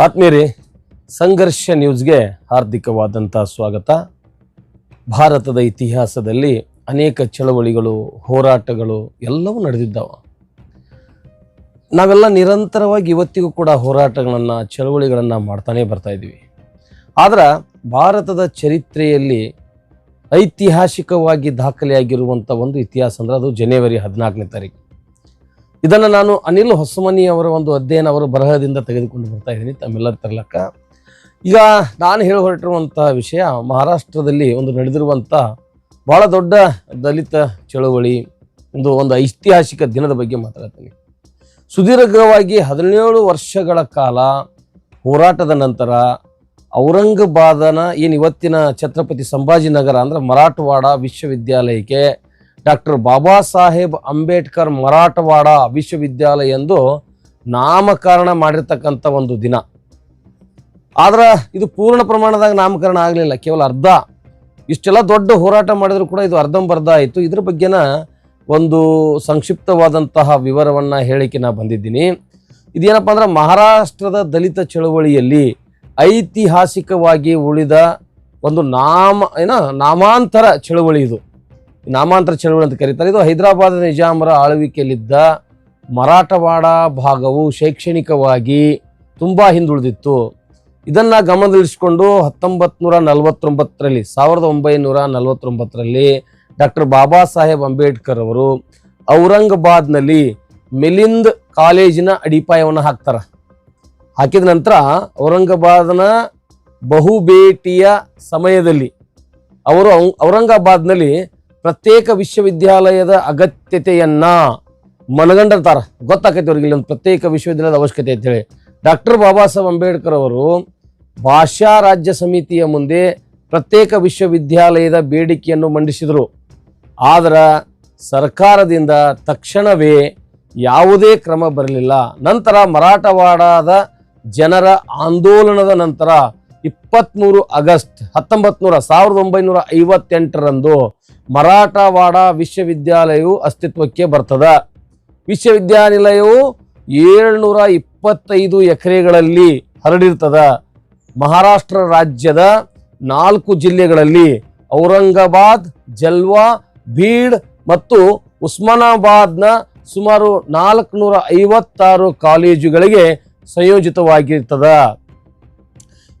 ಆತ್ಮೀಯರೇ, ಸಂಘರ್ಷ ನ್ಯೂಸ್ಗೆ ಹಾರ್ದಿಕವಾದಂಥ ಸ್ವಾಗತ. ಭಾರತದ ಇತಿಹಾಸದಲ್ಲಿ ಅನೇಕ ಚಳವಳಿಗಳು, ಹೋರಾಟಗಳು ಎಲ್ಲವೂ ನಡೆದಿದ್ದಾವೆ. ನಾವೆಲ್ಲ ನಿರಂತರವಾಗಿ ಇವತ್ತಿಗೂ ಕೂಡ ಹೋರಾಟಗಳನ್ನು, ಚಳವಳಿಗಳನ್ನು ಮಾಡ್ತಾನೇ ಬರ್ತಾ ಇದ್ದೀವಿ. ಆದ್ರೆ ಭಾರತದ ಚರಿತ್ರೆಯಲ್ಲಿ ಐತಿಹಾಸಿಕವಾಗಿ ದಾಖಲೆಯಾಗಿರುವಂಥ ಒಂದು ಇತಿಹಾಸ ಅಂದ್ರೆ ಅದು ಜನವರಿ ಹದಿನಾಲ್ಕನೇ ತಾರೀಕು. ಇದನ್ನು ನಾನು ಅನಿಲ್ ಹೊಸಮನಿ ಅವರ ಒಂದು ಅಧ್ಯಯನ ಅವರು ಬರಹದಿಂದ ತೆಗೆದುಕೊಂಡು ಬರ್ತಾ ಇದ್ದೀನಿ. ತಮ್ಮೆಲ್ಲರ ತರ್ಲಕ್ಕ. ಈಗ ನಾನು ಹೇಳಿ ಹೊರಟಿರುವಂಥ ವಿಷಯ, ಮಹಾರಾಷ್ಟ್ರದಲ್ಲಿ ಒಂದು ನಡೆದಿರುವಂಥ ಭಾಳ ದೊಡ್ಡ ದಲಿತ ಚಳುವಳಿ ಒಂದು ಒಂದು ಐತಿಹಾಸಿಕ ದಿನದ ಬಗ್ಗೆ ಮಾತಾಡ್ತೀನಿ. ಸುದೀರ್ಘವಾಗಿ ಹದಿನೇಳು ವರ್ಷಗಳ ಕಾಲ ಹೋರಾಟದ ನಂತರ ಔರಂಗಾಬಾದನ ಏನು ಇವತ್ತಿನ ಛತ್ರಪತಿ ಸಂಭಾಜಿನಗರ ಅಂದ್ರೆ ಮರಾಠವಾಡ ವಿಶ್ವವಿದ್ಯಾಲಯಕ್ಕೆ ಡಾಕ್ಟರ್ ಬಾಬಾ ಸಾಹೇಬ್ ಅಂಬೇಡ್ಕರ್ ಮರಾಠವಾಡ ವಿಶ್ವವಿದ್ಯಾಲಯ ಎಂದು ನಾಮಕರಣ ಮಾಡಿರ್ತಕ್ಕಂಥ ಒಂದು ದಿನ. ಆದ್ರೆ ಇದು ಪೂರ್ಣ ಪ್ರಮಾಣದಾಗ ನಾಮಕರಣ ಆಗಲಿಲ್ಲ, ಕೇವಲ ಅರ್ಧ. ಇಷ್ಟೆಲ್ಲ ದೊಡ್ಡ ಹೋರಾಟ ಮಾಡಿದ್ರು ಕೂಡ ಇದು ಅರ್ಧಂಬರ್ಧ ಆಯಿತು. ಇದ್ರ ಬಗ್ಗೆನ ಒಂದು ಸಂಕ್ಷಿಪ್ತವಾದಂತಹ ವಿವರವನ್ನು ಹೇಳಿಕೆ ನಾ ಬಂದಿದ್ದೀನಿ. ಇದೇನಪ್ಪ ಅಂದ್ರೆ ಮಹಾರಾಷ್ಟ್ರದ ದಲಿತ ಚಳವಳಿಯಲ್ಲಿ ಐತಿಹಾಸಿಕವಾಗಿ ಉಳಿದ ಒಂದು ನಾಮ, ಏನ ನಾಮಾಂತರ ಚಳವಳಿ ಇದು. ನಾಮಾಂತರ ಚಳವಳಿ ಅಂತ ಕರೀತಾರೆ. ಇದು ಹೈದರಾಬಾದ್ ನಿಜಾಮರ ಆಳ್ವಿಕೆಯಲ್ಲಿದ್ದ ಮರಾಠವಾಡ ಭಾಗವು ಶೈಕ್ಷಣಿಕವಾಗಿ ತುಂಬ ಹಿಂದುಳಿದಿತ್ತು. ಇದನ್ನು ಗಮನದಲ್ಲಿರಿಸಿಕೊಂಡು ಹತ್ತೊಂಬತ್ತು ನಲವತ್ತೊಂಬತ್ತರಲ್ಲಿ, ಸಾವಿರದ ಒಂಬೈನೂರ ನಲವತ್ತೊಂಬತ್ತರಲ್ಲಿ ಡಾಕ್ಟರ್ ಬಾಬಾ ಸಾಹೇಬ್ ಅಂಬೇಡ್ಕರ್ ಅವರು ಔರಂಗಾಬಾದ್ನಲ್ಲಿ ಮಿಲಿಂದ್ ಕಾಲೇಜಿನ ಅಡಿಪಾಯವನ್ನು ಹಾಕ್ತಾರೆ. ಹಾಕಿದ ನಂತರ ಔರಂಗಾಬಾದ್ನ ಬಹುಬೇಟಿಯ ಸಮಯದಲ್ಲಿ, ಅವರು ಔರಂಗಾಬಾದ್ನಲ್ಲಿ ಪ್ರತ್ಯೇಕ ವಿಶ್ವವಿದ್ಯಾಲಯದ ಅಗತ್ಯತೆಯನ್ನ ಮನಗಂಡಿರ್ತಾರ. ಗೊತ್ತಾಕೈತಿ ಅವ್ರಿಗೆ ಇಲ್ಲೊಂದು ಪ್ರತ್ಯೇಕ ವಿಶ್ವವಿದ್ಯಾಲಯದ ಅವಶ್ಯಕತೆ ಅಂತೇಳಿ ಡಾಕ್ಟರ್ ಬಾಬಾ ಸಾಹೇಬ್ ಅಂಬೇಡ್ಕರ್ ಅವರು ಭಾಷಾ ರಾಜ್ಯ ಸಮಿತಿಯ ಮುಂದೆ ಪ್ರತ್ಯೇಕ ವಿಶ್ವವಿದ್ಯಾಲಯದ ಬೇಡಿಕೆಯನ್ನು ಮಂಡಿಸಿದರು. ಆದರೆ ಸರ್ಕಾರದಿಂದ ತಕ್ಷಣವೇ ಯಾವುದೇ ಕ್ರಮ ಬರಲಿಲ್ಲ. ನಂತರ ಮರಾಠವಾಡದ ಜನರ ಆಂದೋಲನದ ನಂತರ ಇಪ್ಪತ್ತ್ಮೂರು ಆಗಸ್ಟ್ ಹತ್ತೊಂಬತ್ತು ನೂರ ಸಾವಿರದ ಒಂಬೈನೂರ ಐವತ್ತೆಂಟರಂದು ಮರಾಠವಾಡ ವಿಶ್ವವಿದ್ಯಾಲಯವು ಅಸ್ತಿತ್ವಕ್ಕೆ ಬರ್ತದ. ವಿಶ್ವವಿದ್ಯಾನಿಲಯವು ಏಳ್ನೂರ ಇಪ್ಪತ್ತೈದು ಎಕರೆಗಳಲ್ಲಿ ಹರಡಿರ್ತದ. ಮಹಾರಾಷ್ಟ್ರ ರಾಜ್ಯದ ನಾಲ್ಕು ಜಿಲ್ಲೆಗಳಲ್ಲಿ ಔರಂಗಾಬಾದ್, ಜಲ್ವಾ, ಬೀಡ್ ಮತ್ತು ಉಸ್ಮಾನಾಬಾದ್ನ ಸುಮಾರು ನಾಲ್ಕುನೂರ ಐವತ್ತಾರು ಕಾಲೇಜುಗಳಿಗೆ ಸಂಯೋಜಿತವಾಗಿರ್ತದ.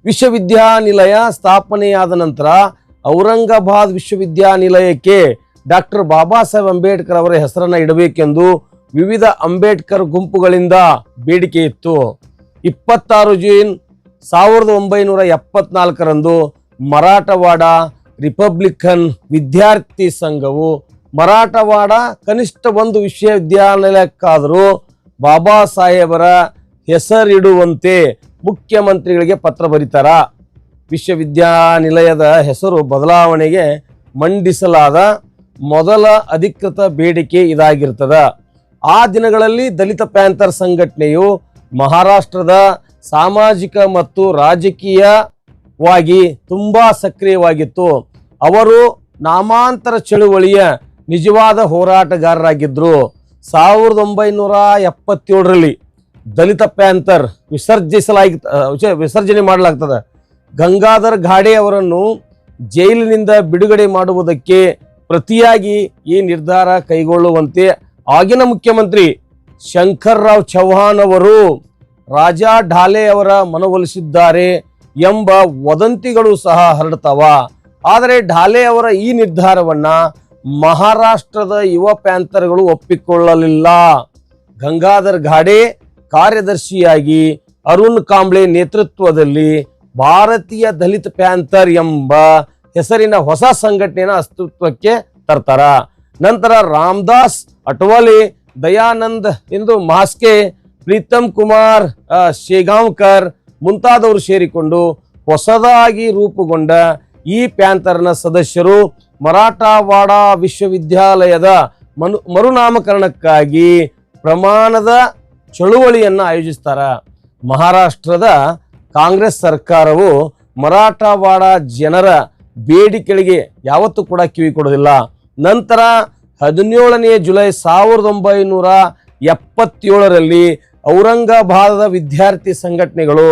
ವಿಶ್ವವಿದ್ಯಾನಿಲಯ ಸ್ಥಾಪನೆಯಾದ ನಂತರ ಔರಂಗಾಬಾದ್ ವಿಶ್ವವಿದ್ಯಾನಿಲಯಕ್ಕೆ ಡಾಕ್ಟರ್ ಬಾಬಾ ಸಾಹೇಬ್ ಅಂಬೇಡ್ಕರ್ ಅವರ ಹೆಸರನ್ನ ಇಡಬೇಕೆಂದು ವಿವಿಧ ಅಂಬೇಡ್ಕರ್ ಗುಂಪುಗಳಿಂದ ಬೇಡಿಕೆ ಇತ್ತು. ಇಪ್ಪತ್ತಾರು ಜೂನ್ ಸಾವಿರದ ಒಂಬೈನೂರ ಎಪ್ಪತ್ನಾಲ್ಕರಂದು ಮರಾಠವಾಡ ರಿಪಬ್ಲಿಕನ್ ವಿದ್ಯಾರ್ಥಿ ಸಂಘವು ಮರಾಠವಾಡ ಕನಿಷ್ಠ ಒಂದು ವಿಶ್ವವಿದ್ಯಾನಿಲಯಕ್ಕಾದರೂ ಬಾಬಾ ಸಾಹೇಬರ ಹೆಸರಿಡುವಂತೆ ಮುಖ್ಯಮಂತ್ರಿಗಳಿಗೆ ಪತ್ರ ಬರೀತಾರ. ವಿಶ್ವವಿದ್ಯಾನಿಲಯದ ಹೆಸರು ಬದಲಾವಣೆಗೆ ಮಂಡಿಸಲಾದ ಮೊದಲ ಅಧಿಕೃತ ಬೇಡಿಕೆ ಇದಾಗಿರ್ತದ. ಆ ದಿನಗಳಲ್ಲಿ ದಲಿತ ಪ್ಯಾಂಥರ್ ಸಂಘಟನೆಯು ಮಹಾರಾಷ್ಟ್ರದ ಸಾಮಾಜಿಕ ಮತ್ತು ರಾಜಕೀಯವಾಗಿ ತುಂಬ ಸಕ್ರಿಯವಾಗಿತ್ತು. ಅವರು ನಾಮಾಂತರ ಚಳುವಳಿಯ ನಿಜವಾದ ಹೋರಾಟಗಾರರಾಗಿದ್ದರು ಸಾವಿರದ ಒಂಬೈನೂರ ಎಪ್ಪತ್ತೇಳರಲ್ಲಿ ದಲಿತ ಪ್ಯಾಂಥರ್ ವಿಸರ್ಜಿಸಲಾಗಿ ವಿಸರ್ಜನೆ ಮಾಡಲಾಗ್ತದೆ. ಗಂಗಾಧರ್ ಘಾಡೆ ಅವರನ್ನು ಜೈಲಿನಿಂದ ಬಿಡುಗಡೆ ಮಾಡುವುದಕ್ಕೆ ಪ್ರತಿಯಾಗಿ ಈ ನಿರ್ಧಾರ ಕೈಗೊಳ್ಳುವಂತೆ ಆಗಿನ ಮುಖ್ಯಮಂತ್ರಿ ಶಂಕರ್ರಾವ್ ಚೌಹಾಣ್ ಅವರು ರಾಜಾ ಢಾಲೆ ಅವರ ಮನವೊಲಿಸಿದ್ದಾರೆ ಎಂಬ ವದಂತಿಗಳು ಸಹ ಹರಡ್ತಾವ. ಆದರೆ ಢಾಲೆ ಅವರ ಈ ನಿರ್ಧಾರವನ್ನ ಮಹಾರಾಷ್ಟ್ರದ ಯುವ ಪ್ಯಾಂಥರ್ಗಳು ಒಪ್ಪಿಕೊಳ್ಳಲಿಲ್ಲ. ಗಂಗಾಧರ್ ಘಾಡೆ ಕಾರ್ಯದರ್ಶಿಯಾಗಿ ಅರುಣ್ ಕಾಂಬ್ಳೆ ನೇತೃತ್ವದಲ್ಲಿ ಭಾರತೀಯ ದಲಿತ ಪ್ಯಾಂಥರ್ ಎಂಬ ಹೆಸರಿನ ಹೊಸ ಸಂಘಟನೆಯ ಅಸ್ತಿತ್ವಕ್ಕೆ ತರ್ತಾರ. ನಂತರ ರಾಮದಾಸ್ ಅಟ್ವಾಲೆ ದಯಾನಂದ್ ಎಂದು ಮಾಸ್ಕೆ ಪ್ರೀತಮ್ ಕುಮಾರ್ ಶೇಗಾಂವ್ಕರ್ ಮುಂತಾದವರು ಸೇರಿಕೊಂಡು ಹೊಸದಾಗಿ ರೂಪುಗೊಂಡ ಈ ಪ್ಯಾಂಥರ್ನ ಸದಸ್ಯರು ಮರಾಠವಾಡ ವಿಶ್ವವಿದ್ಯಾಲಯದ ಮನು ಮರುನಾಮಕರಣಕ್ಕಾಗಿ ಪ್ರಮಾಣದ ಚಳುವಳಿಯನ್ನು ಆಯೋಜಿಸ್ತಾರ. ಮಹಾರಾಷ್ಟ್ರದ ಕಾಂಗ್ರೆಸ್ ಸರ್ಕಾರವು ಮರಾಠವಾಡ ಜನರ ಬೇಡಿಕೆಗಳಿಗೆ ಯಾವತ್ತೂ ಕೂಡ ಕಿವಿ ಕೊಡೋದಿಲ್ಲ ನಂತರ ಹದಿನೇಳನೇ ಜುಲೈ ಸಾವಿರದ ಒಂಬೈನೂರ ಎಪ್ಪತ್ತೇಳರಲ್ಲಿ ಔರಂಗಾಬಾದದ ವಿದ್ಯಾರ್ಥಿ ಸಂಘಟನೆಗಳು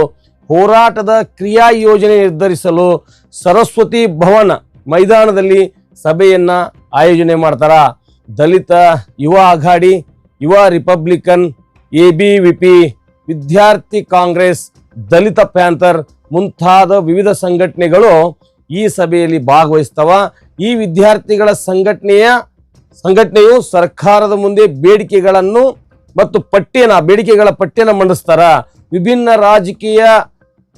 ಹೋರಾಟದ ಕ್ರಿಯಾ ಯೋಜನೆ ನಿರ್ಧರಿಸಲು ಸರಸ್ವತಿ ಭವನ ಮೈದಾನದಲ್ಲಿ ಸಭೆಯನ್ನು ಆಯೋಜನೆ ಮಾಡ್ತಾರೆ. ದಲಿತ, ಯುವ ಅಘಾಡಿ, ಯುವ ರಿಪಬ್ಲಿಕನ್ ಎ ವಿದ್ಯಾರ್ಥಿ ಕಾಂಗ್ರೆಸ್, ದಲಿತ ಪ್ಯಾಂಥರ್ ಮುಂತಾದ ವಿವಿಧ ಸಂಘಟನೆಗಳು ಈ ಸಭೆಯಲ್ಲಿ ಭಾಗವಹಿಸ್ತವ. ಈ ವಿದ್ಯಾರ್ಥಿಗಳ ಸಂಘಟನೆಯ ಸಂಘಟನೆಯು ಸರ್ಕಾರದ ಮುಂದೆ ಬೇಡಿಕೆಗಳನ್ನು ಮತ್ತು ಪಠ್ಯನ ಬೇಡಿಕೆಗಳ ಪಟ್ಟಿಯನ್ನು ಮಂಡಿಸ್ತಾರ. ವಿಭಿನ್ನ ರಾಜಕೀಯ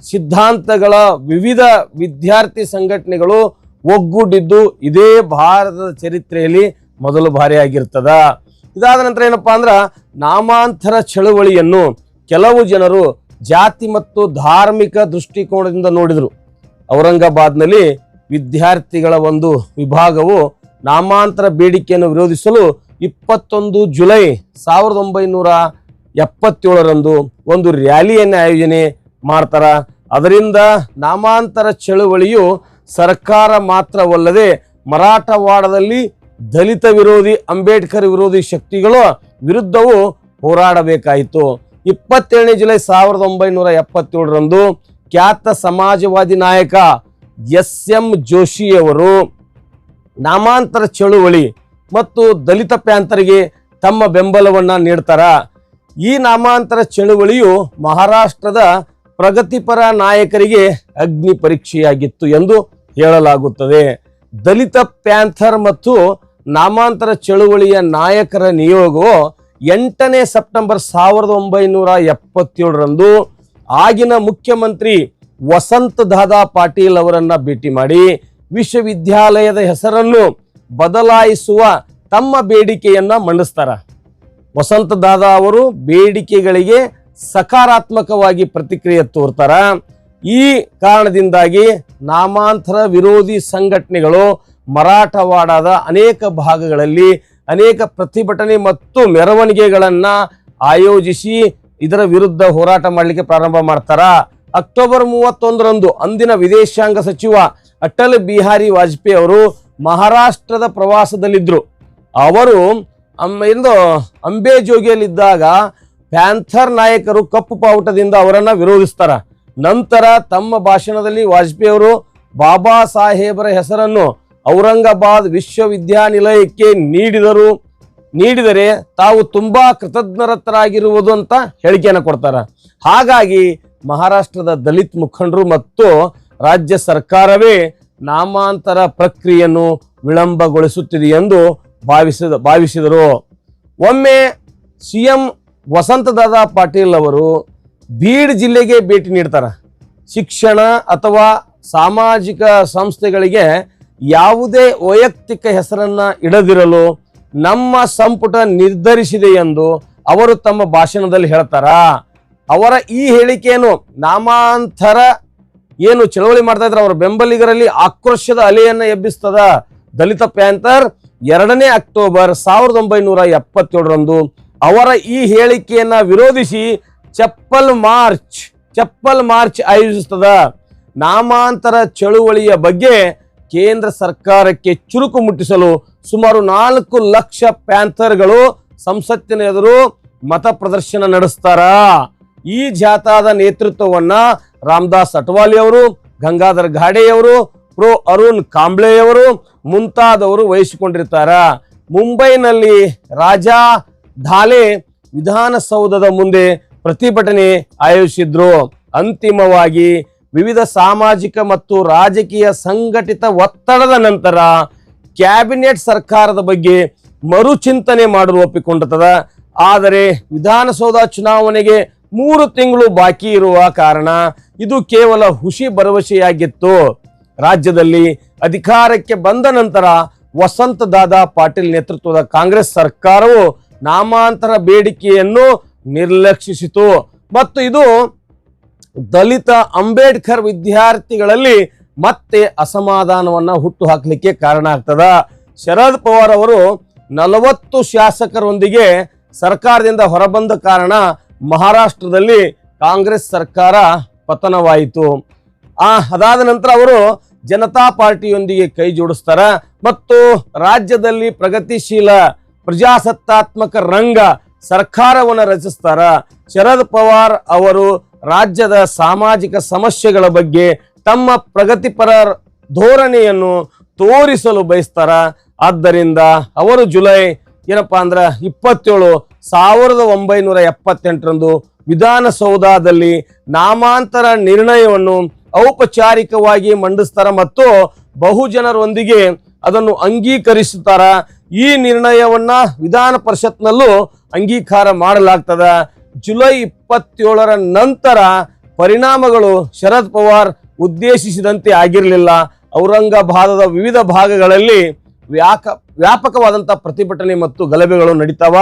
ಸಿದ್ಧಾಂತಗಳ ವಿವಿಧ ವಿದ್ಯಾರ್ಥಿ ಸಂಘಟನೆಗಳು ಒಗ್ಗೂಡಿದ್ದು ಇದೇ ಭಾರತದ ಚರಿತ್ರೆಯಲ್ಲಿ ಮೊದಲು ಬಾರಿಯಾಗಿರ್ತದ ಇದಾದ ನಂತರ ಏನಪ್ಪಾ ಅಂದ್ರೆ ನಾಮಾಂತರ ಚಳುವಳಿಯನ್ನು ಕೆಲವು ಜನರು ಜಾತಿ ಮತ್ತು ಧಾರ್ಮಿಕ ದೃಷ್ಟಿಕೋನದಿಂದ ನೋಡಿದರು. ಔರಂಗಾಬಾದ್ನಲ್ಲಿ ವಿದ್ಯಾರ್ಥಿಗಳ ಒಂದು ವಿಭಾಗವು ನಾಮಾಂತರ ಬೇಡಿಕೆಯನ್ನು ವಿರೋಧಿಸಲು ಇಪ್ಪತ್ತೊಂದು ಜುಲೈ ಸಾವಿರದ ಒಂಬೈನೂರ ಎಪ್ಪತ್ತೇಳರಂದು ಒಂದು ರ್ಯಾಲಿಯನ್ನು ಆಯೋಜನೆ ಮಾಡ್ತಾರ. ಅದರಿಂದ ನಾಮಾಂತರ ಚಳುವಳಿಯು ಸರ್ಕಾರ ಮಾತ್ರವಲ್ಲದೆ ಮರಾಠವಾಡದಲ್ಲಿ ದಲಿತ ವಿರೋಧಿ, ಅಂಬೇಡ್ಕರ್ ವಿರೋಧಿ ಶಕ್ತಿಗಳ ವಿರುದ್ಧವೂ ಹೋರಾಡಬೇಕಾಯಿತು. ಇಪ್ಪತ್ತೇಳನೇ ಜುಲೈ ಸಾವಿರದ ಒಂಬೈನೂರ ಎಪ್ಪತ್ತೇಳರಂದು ಖ್ಯಾತ ಸಮಾಜವಾದಿ ನಾಯಕ ಎಸ್ ಎಂ ಜೋಶಿಯವರು ನಾಮಾಂತರ ಚಳುವಳಿ ಮತ್ತು ದಲಿತ ಪ್ಯಾಂತರಿಗೆ ತಮ್ಮ ಬೆಂಬಲವನ್ನು ನೀಡ್ತಾರ. ಈ ನಾಮಾಂತರ ಚಳುವಳಿಯು ಮಹಾರಾಷ್ಟ್ರದ ಪ್ರಗತಿಪರ ನಾಯಕರಿಗೆ ಅಗ್ನಿ ಪರೀಕ್ಷೆಯಾಗಿತ್ತು ಎಂದು ಹೇಳಲಾಗುತ್ತದೆ. ದಲಿತ ಪ್ಯಾಂಥರ್ ಮತ್ತು ನಾಮಾಂತರ ಚಳುವಳಿಯ ನಾಯಕರ ನಿಯೋಗವು ಎಂಟನೇ ಸೆಪ್ಟೆಂಬರ್ ಸಾವಿರದ ಒಂಬೈನೂರ ಎಪ್ಪತ್ತೇಳರಂದು ಆಗಿನ ಮುಖ್ಯಮಂತ್ರಿ ವಸಂತ ದಾದಾ ಪಾಟೀಲ್ ಅವರನ್ನು ಭೇಟಿ ಮಾಡಿ ವಿಶ್ವವಿದ್ಯಾಲಯದ ಹೆಸರನ್ನು ಬದಲಾಯಿಸುವ ತಮ್ಮ ಬೇಡಿಕೆಯನ್ನು ಮಂಡಿಸ್ತಾರೆ. ವಸಂತ ದಾದಾ ಅವರು ಬೇಡಿಕೆಗಳಿಗೆ ಸಕಾರಾತ್ಮಕವಾಗಿ ಪ್ರತಿಕ್ರಿಯೆ ತೋರ್ತಾರ. ಈ ಕಾರಣದಿಂದಾಗಿ ನಾಮಾಂತರ ವಿರೋಧಿ ಸಂಘಟನೆಗಳು ಮರಾಠವಾಡದ ಅನೇಕ ಭಾಗಗಳಲ್ಲಿ ಅನೇಕ ಪ್ರತಿಭಟನೆ ಮತ್ತು ಮೆರವಣಿಗೆಗಳನ್ನು ಆಯೋಜಿಸಿ ಇದರ ವಿರುದ್ಧ ಹೋರಾಟ ಮಾಡಲಿಕ್ಕೆ ಪ್ರಾರಂಭ ಮಾಡ್ತಾರ. ಅಕ್ಟೋಬರ್ ಮೂವತ್ತೊಂದರಂದು ಅಂದಿನ ವಿದೇಶಾಂಗ ಸಚಿವ ಅಟಲ್ ಬಿಹಾರಿ ವಾಜಪೇಯಿ ಅವರು ಮಹಾರಾಷ್ಟ್ರದ ಪ್ರವಾಸದಲ್ಲಿದ್ದರು ಅವರು ಇಂದು ಅಂಬೆ ಜೋಗಿಯಲ್ಲಿದ್ದಾಗ ಪ್ಯಾಂಥರ್ ನಾಯಕರು ಕಪ್ಪು ಪಾವುಟದಿಂದ ಅವರನ್ನು ವಿರೋಧಿಸ್ತಾರೆ. ನಂತರ ತಮ್ಮ ಭಾಷಣದಲ್ಲಿ ವಾಜಪೇಯಿ ಅವರು ಬಾಬಾ ಸಾಹೇಬರ ಹೆಸರನ್ನು ಔರಂಗಾಬಾದ್ ವಿಶ್ವವಿದ್ಯಾನಿಲಯಕ್ಕೆ ನೀಡಿದರು. ನೀಡಿದರೆ ತಾವು ತುಂಬಾ ಕೃತಜ್ಞರತರಾಗಿರುವುದು ಅಂತ ಹೇಳಿಕೆಯನ್ನು ಕೊಡ್ತಾರೆ. ಹಾಗಾಗಿ ಮಹಾರಾಷ್ಟ್ರದ ದಲಿತ್ ಮುಖಂಡರು ಮತ್ತು ರಾಜ್ಯ ಸರ್ಕಾರವೇ ನಾಮಾಂತರ ಪ್ರಕ್ರಿಯೆಯನ್ನು ವಿಳಂಬಗೊಳಿಸುತ್ತಿದೆ ಎಂದು ಭಾವಿಸಿದ, ಭಾವಿಸಿದರು. ಒಮ್ಮೆ ಸಿ ಎಂ ವಸಂತದಾದಾ ಪಾಟೀಲ್ ಅವರು ಬೀಡ್ ಜಿಲ್ಲೆಗೆ ಭೇಟಿ ನೀಡ್ತಾರೆ. ಶಿಕ್ಷಣ ಅಥವಾ ಸಾಮಾಜಿಕ ಸಂಸ್ಥೆಗಳಿಗೆ ಯಾವುದೇ ವೈಯಕ್ತಿಕ ಹೆಸರನ್ನ ಇಡದಿರಲು ನಮ್ಮ ಸಂಪುಟ ನಿರ್ಧರಿಸಿದೆ ಎಂದು ಅವರು ತಮ್ಮ ಭಾಷಣದಲ್ಲಿ ಹೇಳ್ತಾರ. ಅವರ ಈ ಹೇಳಿಕೆಯನ್ನು ನಾಮಾಂತರ ಏನು ಚಳವಳಿ ಮಾಡ್ತಾ ಇದ್ರೆ, ಅವರ ಬೆಂಬಲಿಗರಲ್ಲಿ ಆಕ್ರೋಶದ ಅಲೆಯನ್ನ ಎಬ್ಬಿಸ್ತದ ದಲಿತ ಪ್ಯಾಂಥರ್ ಎರಡನೇ ಅಕ್ಟೋಬರ್ ಸಾವಿರದ ಒಂಬೈನೂರ ಎಪ್ಪತ್ತೇಳರಂದು ಅವರ ಈ ಹೇಳಿಕೆಯನ್ನು ವಿರೋಧಿಸಿ ಚಪ್ಪಲ್ ಮಾರ್ಚ್ ಚಪ್ಪಲ್ ಮಾರ್ಚ್ ಆಯೋಜಿಸ್ತದ ನಾಮಾಂತರ ಚಳುವಳಿಯ ಬಗ್ಗೆ ಕೇಂದ್ರ ಸರ್ಕಾರಕ್ಕೆ ಚುರುಕು ಮುಟ್ಟಿಸಲು ಸುಮಾರು ನಾಲ್ಕು ಲಕ್ಷ ಪ್ಯಾಂಥರ್ಗಳು ಸಂಸತ್ತಿನ ಎದುರು ಮತ ಪ್ರದರ್ಶನ ನಡೆಸ್ತಾರ? ಈ ಜಾಥಾದ ನೇತೃತ್ವವನ್ನ ರಾಮದಾಸ್ ಅಟ್ವಾಲಿ ಅವರು, ಗಂಗಾಧರ್ ಘಾಡೆಯವರು ಪ್ರೋ ಅರುಣ್ ಕಾಂಬ್ಳೆಯವರು ಮುಂತಾದವರು ವಹಿಸಿಕೊಂಡಿರ್ತಾರ? ಮುಂಬೈನಲ್ಲಿ ರಾಜಾ ಧಾಲೆ ವಿಧಾನಸೌಧದ ಮುಂದೆ ಪ್ರತಿಭಟನೆ ಆಯೋಜಿಸಿದ್ರು. ಅಂತಿಮವಾಗಿ ವಿವಿಧ ಸಾಮಾಜಿಕ ಮತ್ತು ರಾಜಕೀಯ ಸಂಘಟಿತ ಒತ್ತಡದ ನಂತರ ಕ್ಯಾಬಿನೆಟ್ ಸರ್ಕಾರದ ಬಗ್ಗೆ ಮರುಚಿಂತನೆ ಮಾಡಲು ಒಪ್ಪಿಕೊಂಡಿರ್ತದ. ಆದರೆ ವಿಧಾನಸೌಧ ಚುನಾವಣೆಗೆ ಮೂರು ತಿಂಗಳು ಬಾಕಿ ಇರುವ ಕಾರಣ ಇದು ಕೇವಲ ಹುಸಿ ಭರವಸೆಯಾಗಿತ್ತು. ರಾಜ್ಯದಲ್ಲಿ ಅಧಿಕಾರಕ್ಕೆ ಬಂದ ನಂತರ ವಸಂತ ದಾದಾ ಪಾಟೀಲ್ ನೇತೃತ್ವದ ಕಾಂಗ್ರೆಸ್ ಸರ್ಕಾರವು ನಾಮಾಂತರ ಬೇಡಿಕೆಯನ್ನು ನಿರ್ಲಕ್ಷಿಸಿತು. ಮತ್ತು ಇದು ದಲಿತ ಅಂಬೇಡ್ಕರ್ ವಿದ್ಯಾರ್ಥಿಗಳಲ್ಲಿ ಮತ್ತೆ ಅಸಮಾಧಾನವನ್ನ ಹುಟ್ಟು ಹಾಕಲಿಕ್ಕೆ ಕಾರಣ ಆಗ್ತದ. ಶರದ್ ಪವಾರ್ ಅವರು ನಲವತ್ತು ಶಾಸಕರೊಂದಿಗೆ ಸರ್ಕಾರದಿಂದ ಹೊರಬಂದ ಕಾರಣ ಮಹಾರಾಷ್ಟ್ರದಲ್ಲಿ ಕಾಂಗ್ರೆಸ್ ಸರ್ಕಾರ ಪತನವಾಯಿತು. ಆ, ಅದಾದ ನಂತರ ಅವರು ಜನತಾ ಪಾರ್ಟಿಯೊಂದಿಗೆ ಕೈ ಜೋಡಿಸ್ತಾರ ಮತ್ತು ರಾಜ್ಯದಲ್ಲಿ ಪ್ರಗತಿಶೀಲ ಪ್ರಜಾಸತ್ತಾತ್ಮಕ ರಂಗ ಸರ್ಕಾರವನ್ನು ರಚಿಸ್ತಾರ. ಶರದ್ ಪವಾರ್ ಅವರು ರಾಜ್ಯದ ಸಾಮಾಜಿಕ ಸಮಸ್ಯೆಗಳ ಬಗ್ಗೆ ತಮ್ಮ ಪ್ರಗತಿಪರ ಧೋರಣೆಯನ್ನು ತೋರಿಸಲು ಬಯಸ್ತಾರ. ಆದ್ದರಿಂದ ಅವರು ಜುಲೈ ಏನಪ್ಪಾ ಅಂದ್ರೆ ಇಪ್ಪತ್ತೇಳು ಸಾವಿರದ ಒಂಬೈನೂರ ಎಪ್ಪತ್ತೆಂಟರಂದು ವಿಧಾನಸೌಧದಲ್ಲಿ ನಾಮಾಂತರ ನಿರ್ಣಯವನ್ನು ಔಪಚಾರಿಕವಾಗಿ ಮಂಡಿಸ್ತಾರ ಮತ್ತು ಬಹುಜನರೊಂದಿಗೆ ಅದನ್ನು ಅಂಗೀಕರಿಸುತ್ತಾರ ಈ ನಿರ್ಣಯವನ್ನ ವಿಧಾನ ಪರಿಷತ್ನಲ್ಲೂ ಅಂಗೀಕಾರ ಮಾಡಲಾಗ್ತದ. ಜುಲೈ ಇಪ್ಪತ್ತೇಳರ ನಂತರ ಪರಿಣಾಮಗಳು ಶರದ್ ಪವಾರ್ ಉದ್ದೇಶಿಸಿದಂತೆ ಆಗಿರಲಿಲ್ಲ. ಔರಂಗಾಬಾದದ ವಿವಿಧ ಭಾಗಗಳಲ್ಲಿ ವ್ಯಾಕ ವ್ಯಾಪಕವಾದಂಥ ಪ್ರತಿಭಟನೆ ಮತ್ತು ಗಲಭೆಗಳು ನಡೀತಾವ.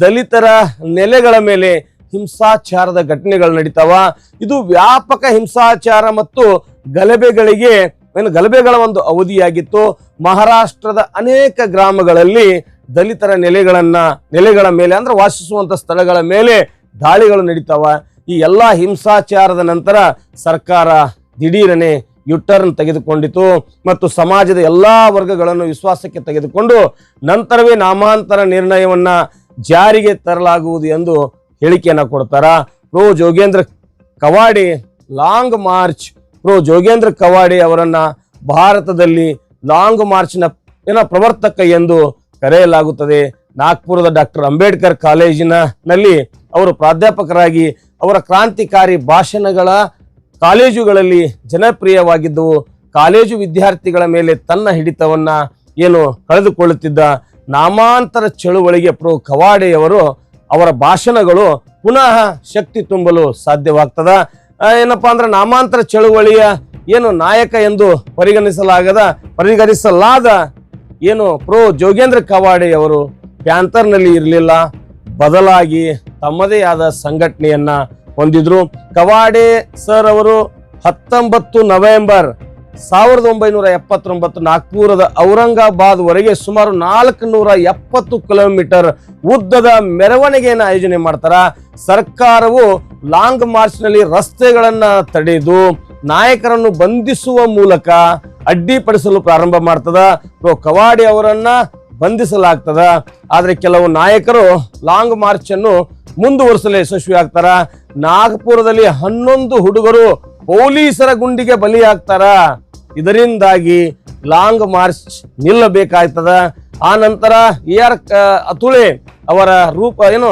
ದಲಿತರ ನೆಲೆಗಳ ಮೇಲೆ ಹಿಂಸಾಚಾರದ ಘಟನೆಗಳು ನಡೀತಾವ. ಇದು ವ್ಯಾಪಕ ಹಿಂಸಾಚಾರ ಮತ್ತು ಗಲಭೆಗಳಿಗೆ, ಏನು ಗಲಭೆಗಳ ಒಂದು ಅವಧಿಯಾಗಿತ್ತು. ಮಹಾರಾಷ್ಟ್ರದ ಅನೇಕ ಗ್ರಾಮಗಳಲ್ಲಿ ದಲಿತರ ನೆಲೆಗಳನ್ನು, ನೆಲೆಗಳ ಮೇಲೆ ಅಂದ್ರೆ ವಾಸಿಸುವಂಥ ಸ್ಥಳಗಳ ಮೇಲೆ ದಾಳಿಗಳು ನಡೀತಾವ. ಈ ಎಲ್ಲ ಹಿಂಸಾಚಾರದ ನಂತರ ಸರ್ಕಾರ ದಿಢೀರನೆ ಯುಟರ್ನ್ ತೆಗೆದುಕೊಂಡಿತು ಮತ್ತು ಸಮಾಜದ ಎಲ್ಲ ವರ್ಗಗಳನ್ನು ವಿಶ್ವಾಸಕ್ಕೆ ತೆಗೆದುಕೊಂಡು ನಂತರವೇ ನಾಮಾಂತರ ನಿರ್ಣಯವನ್ನ ಜಾರಿಗೆ ತರಲಾಗುವುದು ಎಂದು ಹೇಳಿಕೆಯನ್ನು ಕೊಡ್ತಾರ. Prof Jogendra Kawade long march, Prof Jogendra Kawade ಅವರನ್ನು ಭಾರತದಲ್ಲಿ ಲಾಂಗ್ ಮಾರ್ಚ್ನ ಏನ ಪ್ರವರ್ತಕ ಎಂದು ಕರೆಯಲಾಗುತ್ತದೆ. ನಾಗ್ಪುರದ ಡಾಕ್ಟರ್ ಅಂಬೇಡ್ಕರ್ ಕಾಲೇಜಿನ ನಲ್ಲಿ ಅವರು ಪ್ರಾಧ್ಯಾಪಕರಾಗಿ ಅವರ ಕ್ರಾಂತಿಕಾರಿ ಭಾಷಣಗಳ ಕಾಲೇಜುಗಳಲ್ಲಿ ಜನಪ್ರಿಯವಾಗಿದ್ದವು. ಕಾಲೇಜು ವಿದ್ಯಾರ್ಥಿಗಳ ಮೇಲೆ ತನ್ನ ಹಿಡಿತವನ್ನ ಏನು ಕಳೆದುಕೊಳ್ಳುತ್ತಿದ್ದ ನಾಮಾಂತರ ಚಳುವಳಿಗೆ ಪ್ರೊ ಕವಾಡೆಯವರು ಅವರ ಭಾಷಣಗಳು ಪುನಃ ಶಕ್ತಿ ತುಂಬಲು ಸಾಧ್ಯವಾಗ್ತದ. ಏನಪ್ಪ ಅಂದ್ರೆ ನಾಮಾಂತರ ಚಳುವಳಿಯ ಏನು ನಾಯಕ ಎಂದು ಪರಿಗಣಿಸಲಾಗದ ಪರಿಗಣಿಸಲಾದ ಏನು ಪ್ರೊ ಜೋಗೇಂದ್ರ ಕವಾಡೆ ಅವರು ಪ್ಯಾಂಥರ್ನಲ್ಲಿ ಇರಲಿಲ್ಲ. ಬದಲಾಗಿ ತಮ್ಮದೇ ಆದ ಸಂಘಟನೆಯನ್ನ ಹೊಂದಿದ್ರು. ಕವಾಡೆ ಸರ್ ಅವರು ಹತ್ತೊಂಬತ್ತು ನವೆಂಬರ್ ಸಾವಿರದ ಒಂಬೈನೂರ ಎಪ್ಪತ್ತೊಂಬತ್ತು ನಾಗ್ಪುರದ ಔರಂಗಾಬಾದ್ ವರೆಗೆ ಸುಮಾರು ನಾಲ್ಕು ನೂರ ಎಪ್ಪತ್ತು ಕಿಲೋಮೀಟರ್ ಉದ್ದದ ಮೆರವಣಿಗೆಯನ್ನು ಆಯೋಜನೆ ಮಾಡ್ತಾರ. ಸರ್ಕಾರವು ಲಾಂಗ್ ಮಾರ್ಚ್ನಲ್ಲಿ ರಸ್ತೆಗಳನ್ನ ತಡೆದು ನಾಯಕರನ್ನು ಬಂಧಿಸುವ ಮೂಲಕ ಅಡ್ಡಿಪಡಿಸಲು ಪ್ರಾರಂಭ ಮಾಡ್ತದ. ಕವಾಡಿ ಅವರನ್ನ ಬಂಧಿಸಲಾಗ್ತದ. ಆದರೆ ಕೆಲವು ನಾಯಕರು ಲಾಂಗ್ ಮಾರ್ಚ್ ಅನ್ನು ಮುಂದುವರಿಸಲು ಯಶಸ್ವಿ ಆಗ್ತಾರ ನಾಗಪುರದಲ್ಲಿ ಹನ್ನೊಂದು ಹುಡುಗರು ಪೊಲೀಸರ ಗುಂಡಿಗೆ ಬಲಿಯಾಗ್ತಾರ? ಇದರಿಂದಾಗಿ ಲಾಂಗ್ ಮಾರ್ಚ್ ನಿಲ್ಲಬೇಕಾಯ್ತದ. ಆ ನಂತರ ಎ ಆರ್ ಅತುಳೆ ಅವರ ರೂಪ, ಏನು,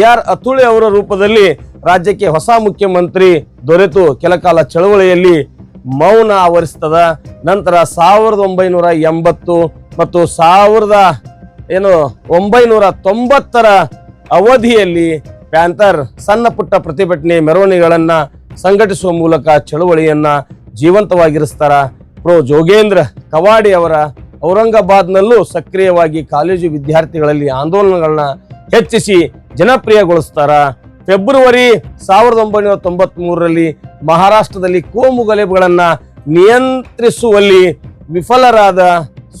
ಎ ಆರ್ ಅತುಳೆ ಅವರ ರೂಪದಲ್ಲಿ ರಾಜ್ಯಕ್ಕೆ ಹೊಸ ಮುಖ್ಯಮಂತ್ರಿ ದೊರೆತು. ಕೆಲಕಾಲ ಚಳವಳಿಯಲ್ಲಿ ಮೌನ ಆವರಿಸ್ತದ. ನಂತರ ಸಾವಿರದ ಒಂಬೈನೂರ ಎಂಬತ್ತು ಮತ್ತು ಸಾವಿರದ ಏನು ಒಂಬೈನೂರ ತೊಂಬತ್ತರ ಅವಧಿಯಲ್ಲಿ ಪ್ಯಾಂಥರ್ ಸಣ್ಣ ಪುಟ್ಟ ಪ್ರತಿಭಟನೆ ಮೆರವಣಿಗೆಗಳನ್ನು ಸಂಘಟಿಸುವ ಮೂಲಕ ಚಳುವಳಿಯನ್ನು ಜೀವಂತವಾಗಿರಿಸ್ತಾರ. ಪ್ರೊ. ಜೋಗೇಂದ್ರ ಕವಾಡಿ ಅವರ ಔರಂಗಾಬಾದ್ನಲ್ಲೂ ಸಕ್ರಿಯವಾಗಿ ಕಾಲೇಜು ವಿದ್ಯಾರ್ಥಿಗಳಲ್ಲಿ ಆಂದೋಲನಗಳನ್ನ ಹೆಚ್ಚಿಸಿ ಜನಪ್ರಿಯಗೊಳಿಸ್ತಾರ. ಫೆಬ್ರವರಿ ಸಾವಿರದ ಒಂಬೈನೂರ ತೊಂಬತ್ ಮೂರರಲ್ಲಿ ಮಹಾರಾಷ್ಟ್ರದಲ್ಲಿ ಕೋಮು ನಿಯಂತ್ರಿಸುವಲ್ಲಿ ವಿಫಲರಾದ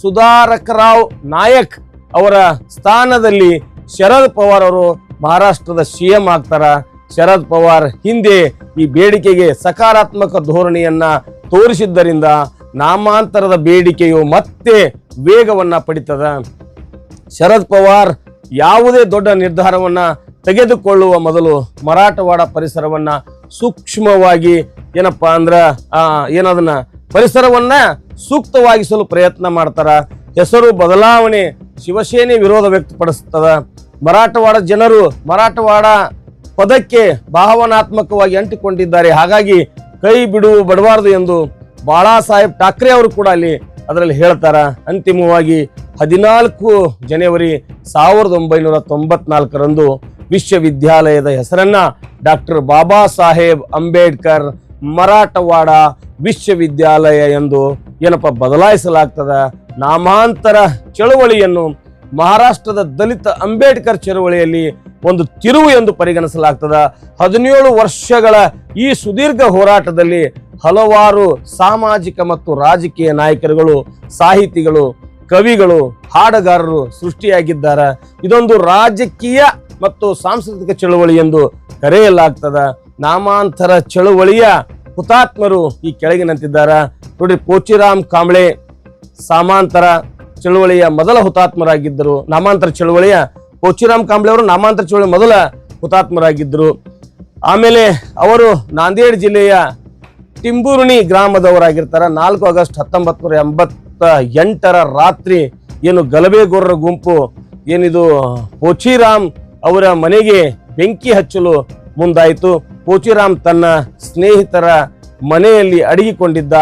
ಸುಧಾರಕರಾವ್ ನಾಯಕ್ ಅವರ ಸ್ಥಾನದಲ್ಲಿ ಶರದ್ ಪವಾರ್ ಅವರು ಮಹಾರಾಷ್ಟ್ರದ ಸಿಎಂ ಆಗ್ತಾರ. ಶರದ್ ಪವಾರ್ ಹಿಂದೆ ಈ ಬೇಡಿಕೆಗೆ ಸಕಾರಾತ್ಮಕ ಧೋರಣೆಯನ್ನ ತೋರಿಸಿದ್ದರಿಂದ ನಾಮಾಂತರದ ಬೇಡಿಕೆಯು ಮತ್ತೆ ವೇಗವನ್ನ ಪಡಿತದ. ಶರದ್ ಪವಾರ್ ಯಾವುದೇ ದೊಡ್ಡ ನಿರ್ಧಾರವನ್ನ ತೆಗೆದುಕೊಳ್ಳುವ ಮೊದಲು ಮರಾಠವಾಡ ಪರಿಸರವನ್ನ ಸೂಕ್ಷ್ಮವಾಗಿ ಏನಪ್ಪಾ ಅಂದ್ರೆ ಏನದನ್ನ, ಪರಿಸರವನ್ನ ಸೂಕ್ತವಾಗಿಸಲು ಪ್ರಯತ್ನ ಮಾಡ್ತಾರ. ಹೆಸರು ಬದಲಾವಣೆ ಶಿವಸೇನೆ ವಿರೋಧ ವ್ಯಕ್ತಪಡಿಸ್ತದ. ಮರಾಠವಾಡ ಜನರು ಮರಾಠವಾಡ ಪದಕ್ಕೆ ಭಾವನಾತ್ಮಕವಾಗಿ ಅಂಟಿಕೊಂಡಿದ್ದಾರೆ. ಹಾಗಾಗಿ ಕೈ ಬಿಡುವು ಬಡಬಾರದು ಎಂದು ಬಾಳಾ ಸಾಹೇಬ್ ಠಾಕ್ರೆ ಅವರು ಕೂಡ ಅಲ್ಲಿ ಅದರಲ್ಲಿ ಹೇಳ್ತಾರ. ಅಂತಿಮವಾಗಿ ಹದಿನಾಲ್ಕು ಜನವರಿ ಸಾವಿರದ ಒಂಬೈನೂರ ತೊಂಬತ್ನಾಲ್ಕರಂದು ವಿಶ್ವವಿದ್ಯಾಲಯದ ಹೆಸರನ್ನ ಡಾಕ್ಟರ್ ಬಾಬಾ ಸಾಹೇಬ್ ಅಂಬೇಡ್ಕರ್ ಮರಾಠವಾಡ ವಿಶ್ವವಿದ್ಯಾಲಯ ಎಂದು ಏನಪ್ಪ ಬದಲಾಯಿಸಲಾಗ್ತದ? ನಾಮಾಂತರ ಚಳುವಳಿಯನ್ನು ಮಹಾರಾಷ್ಟ್ರದ ದಲಿತ ಅಂಬೇಡ್ಕರ್ ಚಳುವಳಿಯಲ್ಲಿ ಒಂದು ತಿರುವು ಎಂದು ಪರಿಗಣಿಸಲಾಗ್ತದ. ಹದಿನೇಳು ವರ್ಷಗಳ ಈ ಸುದೀರ್ಘ ಹೋರಾಟದಲ್ಲಿ ಹಲವಾರು ಸಾಮಾಜಿಕ ಮತ್ತು ರಾಜಕೀಯ ನಾಯಕರುಗಳು, ಸಾಹಿತಿಗಳು, ಕವಿಗಳು, ಹಾಡುಗಾರರು ಸೃಷ್ಟಿಯಾಗಿದ್ದಾರೆ. ಇದೊಂದು ರಾಜಕೀಯ ಮತ್ತು ಸಾಂಸ್ಕೃತಿಕ ಚಳುವಳಿ ಎಂದು ಕರೆಯಲಾಗ್ತದ. ನಾಮಾಂತರ ಚಳುವಳಿಯ ಹುತಾತ್ಮರು ಈ ಕೆಳಗಿನಂತಿದ್ದಾರೆ. ನೋಡಿ ಕೋಚಿರಾಮ್ ಕಾಂಬ್ಳೆ ಸಾಮಾಂತರ ಚಳುವಳಿಯ ಮೊದಲ ಹುತಾತ್ಮರಾಗಿದ್ದರು. ನಾಮಾಂತರ ಚಳುವಳಿಯ ಕೋಚಿರಾಮ್ ಕಾಂಬ್ಳೆ ಅವರು ನಾಮಾಂತರ ಚಳುವಳಿ ಮೊದಲ ಹುತಾತ್ಮರಾಗಿದ್ದರು. ಆಮೇಲೆ ಅವರು ನಾಂದೇಡ್ ಜಿಲ್ಲೆಯ ಟಿಂಬೂರ್ಣಿ ಗ್ರಾಮದವರಾಗಿರ್ತಾರೆ. ನಾಲ್ಕು ಆಗಸ್ಟ್ ಹತ್ತೊಂಬತ್ತು ನೂರ ಎಂಬತ್ತ ಎಂಟರ ರಾತ್ರಿ ಏನು ಗಲಭೆಗೋರರ ಗುಂಪು ಏನಿದು ಪೋಚಿರಾಮ್ ಅವರ ಮನೆಗೆ ಬೆಂಕಿ ಹಚ್ಚಲು ಮುಂದಾಯಿತು. ಪೋಚಿರಾಮ್ ತನ್ನ ಸ್ನೇಹಿತರ ಮನೆಯಲ್ಲಿ ಅಡಗಿಕೊಂಡಿದ್ದ,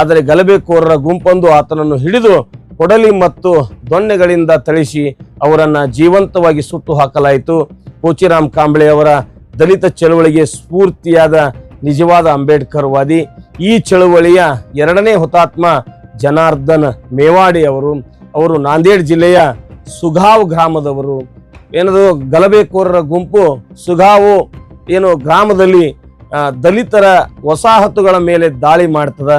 ಆದರೆ ಗಲಭೆಕೋರರ ಗುಂಪೊಂದು ಆತನನ್ನು ಹಿಡಿದು ಕೊಡಲಿ ಮತ್ತು ದೊಣ್ಣೆಗಳಿಂದ ಥಳಿಸಿ ಅವರನ್ನು ಜೀವಂತವಾಗಿ ಸುಟ್ಟು ಹಾಕಲಾಯಿತು. ಪೋಚಿರಾಮ್ ಕಾಂಬಳೆ ಅವರ ದಲಿತ ಚಳವಳಿಗೆ ಸ್ಫೂರ್ತಿಯಾದ ನಿಜವಾದ ಅಂಬೇಡ್ಕರ್ ವಾದಿ ಈ ಚಳವಳಿಯ ಎರಡನೇ ಹುತಾತ್ಮ ಜನಾರ್ದನ್ ಮೇವಾಡಿ ಅವರು. ಅವರು ನಾಂದೇಡ್ ಜಿಲ್ಲೆಯ ಸುಗಾವ್ ಗ್ರಾಮದವರು. ಏನದು ಗಲಭೆಕೋರರ ಗುಂಪು, ಸುಗಾವು, ಏನು ಗ್ರಾಮದಲ್ಲಿ ದಲಿತರ ವಸಾಹತುಗಳ ಮೇಲೆ ದಾಳಿ ಮಾಡ್ತದ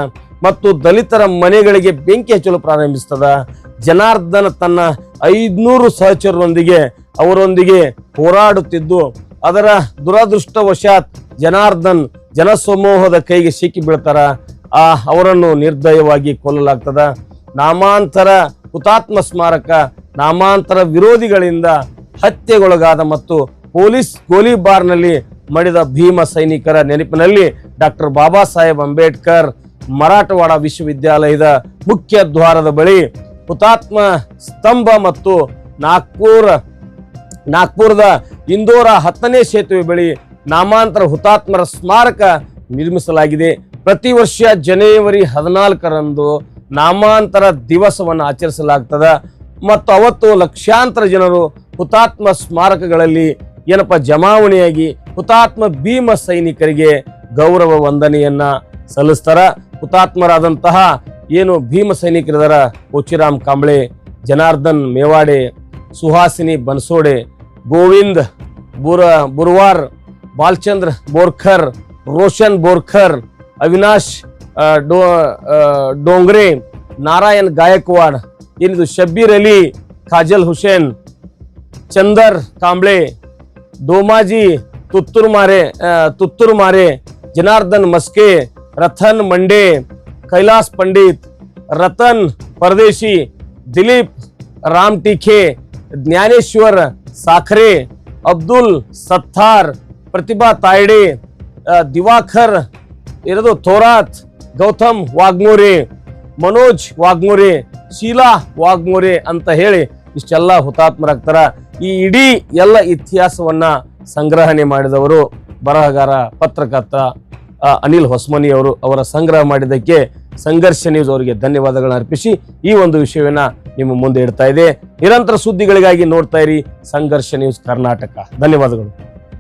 ಮತ್ತು ದಲಿತರ ಮನೆಗಳಿಗೆ ಬೆಂಕಿ ಹಚ್ಚಲು ಪ್ರಾರಂಭಿಸ್ತದ. ಜನಾರ್ದನ ತನ್ನ ಐದ್ನೂರು ಸಹಚರರೊಂದಿಗೆ, ಅವರೊಂದಿಗೆ ಹೋರಾಡುತ್ತಿದ್ದು, ಅದರ ದುರದೃಷ್ಟವಶಾತ್ ಜನಾರ್ದನ್ ಜನಸಮೂಹದ ಕೈಗೆ ಸಿಕ್ಕಿ ಬೀಳ್ತಾರ. ಆ, ಅವರನ್ನು ನಿರ್ದಯವಾಗಿ ಕೊಲ್ಲಲಾಗ್ತದ. ನಾಮಾಂತರ ಹುತಾತ್ಮ ಸ್ಮಾರಕ ನಾಮಾಂತರ ವಿರೋಧಿಗಳಿಂದ ಹತ್ಯೆಗೊಳಗಾದ ಮತ್ತು ಪೊಲೀಸ್ ಗೋಲಿಬಾರ್ನಲ್ಲಿ ಮಡಿದ ಭೀಮ ಸೈನಿಕರ ನೆನಪಿನಲ್ಲಿ ಡಾಕ್ಟರ್ ಬಾಬಾ ಸಾಹೇಬ್ ಅಂಬೇಡ್ಕರ್ ಮರಾಠವಾಡ ವಿಶ್ವವಿದ್ಯಾಲಯದ ಮುಖ್ಯ ದ್ವಾರದ ಬಳಿ ಹುತಾತ್ಮ ಸ್ತಂಭ ಮತ್ತು ನಾಗ್ಪುರ, ನಾಗ್ಪುರದ ಇಂದೋರ ಹತ್ತನೇ ಸೇತುವೆ ಬಳಿ ನಾಮಾಂತರ ಹುತಾತ್ಮರ ಸ್ಮಾರಕ ನಿರ್ಮಿಸಲಾಗಿದೆ. ಪ್ರತಿ ವರ್ಷ ಜನವರಿ ಹದಿನಾಲ್ಕರಂದು ನಾಮಾಂತರ ದಿವಸವನ್ನು ಆಚರಿಸಲಾಗ್ತದ. ಮತ್ತು ಅವತ್ತು ಲಕ್ಷಾಂತರ ಜನರು ಹುತಾತ್ಮ ಸ್ಮಾರಕಗಳಲ್ಲಿ ಏನಪ್ಪ ಜಮಾವಣೆಯಾಗಿ ಹುತಾತ್ಮ ಭೀಮ ಸೈನಿಕರಿಗೆ ಗೌರವ ವಂದನೆಯನ್ನ ಸಲ್ಲಿಸ್ತಾರ. ಹುತಾತ್ಮರಾದಂತಹ ಏನು ಭೀಮ ಸೈನಿಕರಿದಾರ ಕೋಚಿರಾಮ್ ಕಾಂಬ್ಳೆ, ಜನಾರ್ದನ್ ಮೇವಾಡೆ, ಸುಹಾಸಿನಿ ಬನ್ಸೋಡೆ, ಗೋವಿಂದ್ ಬುರ, ಬುರ್ವಾರ್, ಬಾಲ್ಚಂದ್ರ ಬೋರ್ಖರ್, ರೋಷನ್ ಬೋರ್ಖರ್, ಅವಿನಾಶ್ ಡೋ ಡೋಂಗ್ರೆ, ನಾರಾಯಣ್ ಗಾಯಕ್ವಾಡ್ ಏನಿದು ಶಬ್ಬೀರ್ ಅಲಿ ಖಾಜಲ್ ಹುಸೇನ್ ಚಂದರ್ ಕಾಂಬ್ಳೆ ಡೋಮಾಜಿ ತುತ್ತೂರು ಮಾರೆ ಆ, ತುತ್ತೂರು ಮಾರೆ ಜನಾರ್ದನ್ ಮಸ್ಕೆ ರಥನ್ ಮಂಡೆ ಕೈಲಾಸ್ ಪಂಡಿತ್ ರತನ್ ಪರದೇಶಿ ದಿಲೀಪ್ ರಾಮ್ ಟಿಖೆ ಜ್ಞಾನೇಶ್ವರ್ ಸಾಖರೆ ಅಬ್ದುಲ್ ಸತ್ತಾರ್ ಪ್ರತಿಭಾ ತಾಯ್ಡೆ ಆ, ದಿವಾಕರ್ ಇರೋದು ಥೋರಾತ್ ಗೌತಮ್ ವಾಗ್ಮೋರೆ ಮನೋಜ್ ವಾಗ್ಮೋರೆ ಶೀಲಾ ವಾಗ್ಮೋರೆ ಅಂತ ಹೇಳಿ ಇಷ್ಟೆಲ್ಲ ಹುತಾತ್ಮರಾಗ್ತಾರ ಈ ಇಡೀ ಎಲ್ಲ ಇತಿಹಾಸವನ್ನ ಸಂಗ್ರಹಣೆ ಮಾಡಿದವರು ಬರಹಗಾರ, ಪತ್ರಕರ್ತ ಅನಿಲ್ ಹೊಸ್ಮನಿ ಅವರು ಅವರ ಸಂಗ್ರಹ ಮಾಡಿದ್ದಕ್ಕೆ ಸಂಘರ್ಷ ನ್ಯೂಸ್ ಅವರಿಗೆ ಧನ್ಯವಾದಗಳನ್ನು ಅರ್ಪಿಸಿ ಈ ಒಂದು ವಿಷಯವನ್ನ ನಿಮ್ಮ ಮುಂದೆ ಇಡ್ತಾ ಇದೆ. ನಿರಂತರ ಸುದ್ದಿಗಳಿಗಾಗಿ ನೋಡ್ತಾ ಇರಿ ಸಂಘರ್ಷ ನ್ಯೂಸ್ ಕರ್ನಾಟಕ. ಧನ್ಯವಾದಗಳು.